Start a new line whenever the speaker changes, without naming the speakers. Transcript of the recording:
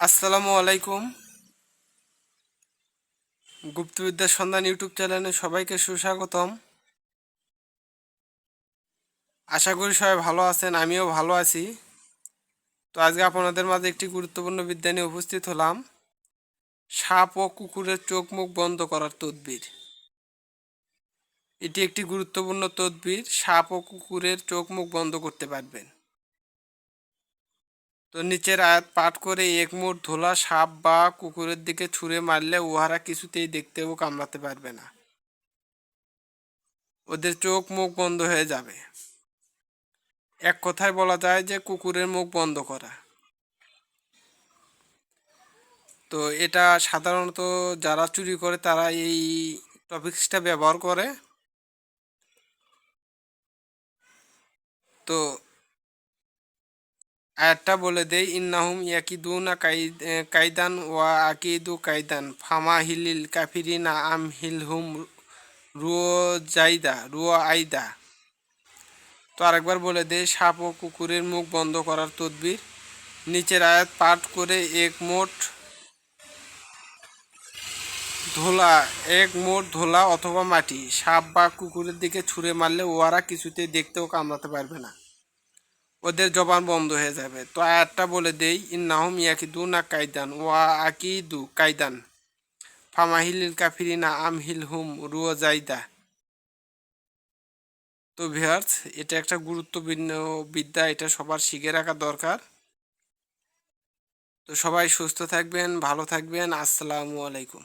আসসালামু আলাইকুম। গুপ্তবিদ্যার সন্ধান ইউটিউব চ্যানেলে সবাইকে সুস্বাগতম। আশা করি সবাই ভালো আছেন, আমিও ভালো আছি। তো আজকে আপনাদের মাঝে একটি গুরুত্বপূর্ণ বিদ্যা নিয়ে উপস্থিত হলাম। সাপ ও কুকুরের চোখ মুখ বন্ধ করার তদবির। এটি একটি গুরুত্বপূর্ণ তদবির, সাপ ও কুকুরের চোখ মুখ বন্ধ করতে পারবেন। তো নিচের আয়াত পাঠ করে এক মুঠ ধোলা, সাপ বা কুকুরের দিকে ছুঁড়ে মারলে উহারা কিছুতেই দেখতে ও কামড়াতে পারবে না। ওদের চোখ মুখ বন্ধ হয়ে যাবে। এক কথায় বলা যায় যে কুকুরের মুখ বন্ধ করা। তো এটা সাধারণত যারা চুরি করে তারা এই টপিক্সটা ব্যবহার করে। তো আয়াতটা বলে দেই, ইন্নাহুম ইয়াকিদুনা কাইদান ওয়া আকিদু কাইদান, ফামা হিলিল কাফিরিনা আম হিলহুম রুয়ো জাইদা রুয়ো আইদা তো আরেকবার বলে দেই, সাপ ও কুকুরের মুখ বন্ধ করার তদবির। নিচের আয়াত পাঠ করে এক মোট ধোলা, এক মোট ধোলা অথবা মাটি, সাপ বা কুকুরের দিকে ছুঁড়ে মারলে ওরা কিছুতেই দেখতেও কামড়াতে পারবে না। ওদের জবান বন্ধ হয়ে যাবে। তো আয়াতটা বলে দেই, ইন্নাহুম ইয়াকিদুনা কাইদান ওয়া আকিদু কাইদান ফামাহিলিল কাফিরিনা আমহিল হুম রুয়া জাইদা তো ভিয়ার্স এটা একটা গুরুত্বপূর্ণ বিদ্যা, এটা সবার শিখে রাখা দরকার। তো সবাই সুস্থ থাকবেন, ভালো থাকবেন। আসসালামু আলাইকুম।